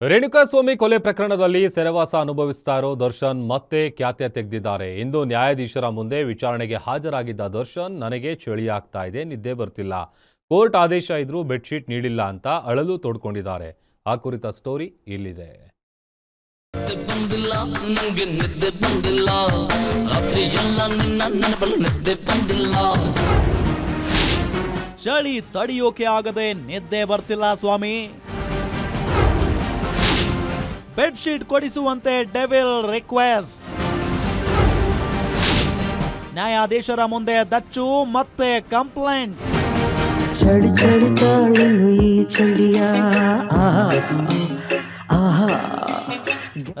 ರೇಣುಕಾಸ್ವಾಮಿ ಕೊಲೆ ಪ್ರಕರಣದಲ್ಲಿ ಸೆರೆವಾಸ ಅನುಭವಿಸ್ತಾ ಇರೋ ದರ್ಶನ್ ಮತ್ತೆ ಖ್ಯಾತೆ ತೆಗೆದಿದ್ದಾರೆ. ಇಂದು ನ್ಯಾಯಾಧೀಶರ ಮುಂದೆ ವಿಚಾರಣೆಗೆ ಹಾಜರಾಗಿದ್ದ ದರ್ಶನ್, ನನಗೆ ಚಳಿ ಆಗ್ತಾ ಇದೆ, ನಿದ್ದೆ ಬರ್ತಿಲ್ಲ. ಕೋರ್ಟ್ ಆದೇಶ ಇದ್ರೂ ಬೆಡ್ಶೀಟ್ ನೀಡಿಲ್ಲ ಅಂತ ಅಳಲು ತೋಡ್ಕೊಂಡಿದ್ದಾರೆ. ಆ ಕುರಿತ ಸ್ಟೋರಿ ಇಲ್ಲಿದೆ. ಚಳಿ ತಡೆಯೋಕೆ ಆಗದೆ ನಿದ್ದೆ ಬರ್ತಿಲ್ಲ ಸ್ವಾಮಿ. ಬೆಡ್ಶೀಟ್ ಕೊಡಿಸುವಂತೆ ಡೆವಿಲ್ ರಿಕ್ವೆಸ್ಟ್. ನ್ಯಾಯಾಧೀಶರ ಮುಂದೆ ದಚ್ಚು ಮತ್ತೆ ಕಂಪ್ಲೇಂಟ್. ಚಳಿ ಚಳಿ ಈ ಚಳಿಯ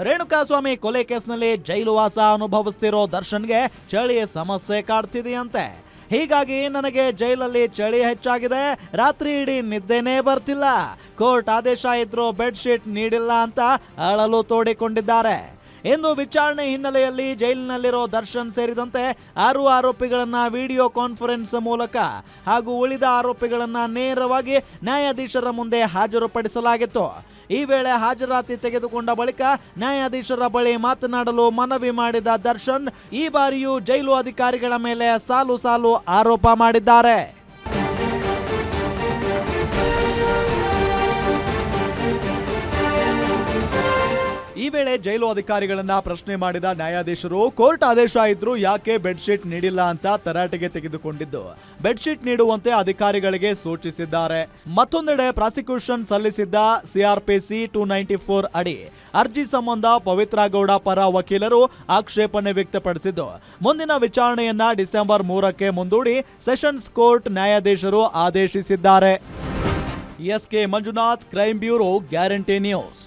ರೇಣುಕಾಸ್ವಾಮಿ ಕೊಲೆ ಕೇಸ್ನಲ್ಲಿ ಜೈಲು ವಾಸ ಅನುಭವಿಸ್ತಿರೋ ದರ್ಶನ್ಗೆ ಚಳಿ ಸಮಸ್ಯೆ ಕಾಡ್ತಿದೆಯಂತೆ. ಹೀಗಾಗಿ ನನಗೆ ಜೈಲಲ್ಲಿ ಚಳಿ ಹೆಚ್ಚಾಗಿದೆ. ರಾತ್ರಿ ಇಡೀ ನಿದ್ದೆನೇ ಬರ್ತಿಲ್ಲ. ಕೋರ್ಟ್ ಆದೇಶ ಇದ್ರೂ ಬೆಡ್ಶೀಟ್ ನೀಡಿಲ್ಲ ಅಂತ ಅಳಲು ತೋಡಿಕೊಂಡಿದ್ದಾರೆ. ಇಂದು ವಿಚಾರಣೆ ಹಿನ್ನೆಲೆಯಲ್ಲಿ ಜೈಲಿನಲ್ಲಿರೋ ದರ್ಶನ್ ಸೇರಿದಂತೆ ಆರು ಆರೋಪಿಗಳನ್ನ ವಿಡಿಯೋ ಕಾನ್ಫರೆನ್ಸ್ ಮೂಲಕ ಹಾಗೂ ಉಳಿದ ಆರೋಪಿಗಳನ್ನ ನೇರವಾಗಿ ನ್ಯಾಯಾಧೀಶರ ಮುಂದೆ ಹಾಜರುಪಡಿಸಲಾಗಿತ್ತು. ಈ ವೇಳೆ ಹಾಜರಾತಿ ತೆಗೆದುಕೊಂಡ ಬಳಿಕ ನ್ಯಾಯಾಧೀಶರ ಬಳಿ ಮಾತನಾಡಲು ಮನವಿ ಮಾಡಿದ ದರ್ಶನ್ ಈ ಬಾರಿಯೂ ಜೈಲು ಅಧಿಕಾರಿಗಳ ಮೇಲೆ ಸಾಲು ಸಾಲು ಆರೋಪ ಮಾಡಿದ್ದಾರೆ. ಈ ವೇಳೆ ಜೈಲು ಅಧಿಕಾರಿಗಳನ್ನ ಪ್ರಶ್ನೆ ಮಾಡಿದ ನ್ಯಾಯಾಧೀಶರು, ಕೋರ್ಟ್ ಆದೇಶ ಇದ್ರೂ ಯಾಕೆ ಬೆಡ್ಶೀಟ್ ನೀಡಿಲ್ಲ ಅಂತ ತರಾಟೆಗೆ ತೆಗೆದುಕೊಂಡಿದ್ದು. ಬೆಡ್ಶೀಟ್ ನೀಡುವಂತೆ ಅಧಿಕಾರಿಗಳಿಗೆ ಸೂಚಿಸಿದ್ದಾರೆ. ಮತ್ತೊಂದೆಡೆ ಪ್ರಾಸಿಕ್ಯೂಷನ್ ಸಲ್ಲಿಸಿದ್ದ ಸಿಆರ್ಪಿಸಿ ಟೂ ನೈಂಟಿ ಫೋರ್ ಅಡಿ ಅರ್ಜಿ ಸಂಬಂಧ ಪವಿತ್ರ ಗೌಡ ಪರ ವಕೀಲರು ಆಕ್ಷೇಪಣೆ ವ್ಯಕ್ತಪಡಿಸಿದ್ದು. ಮುಂದಿನ ವಿಚಾರಣೆಯನ್ನ ಡಿಸೆಂಬರ್ ಮೂರಕ್ಕೆ ಮುಂದೂಡಿ ಸೆಷನ್ಸ್ ಕೋರ್ಟ್ ನ್ಯಾಯಾಧೀಶರು ಆದೇಶಿಸಿದ್ದಾರೆ. S K Manjunath crime bureau, Guarantee News.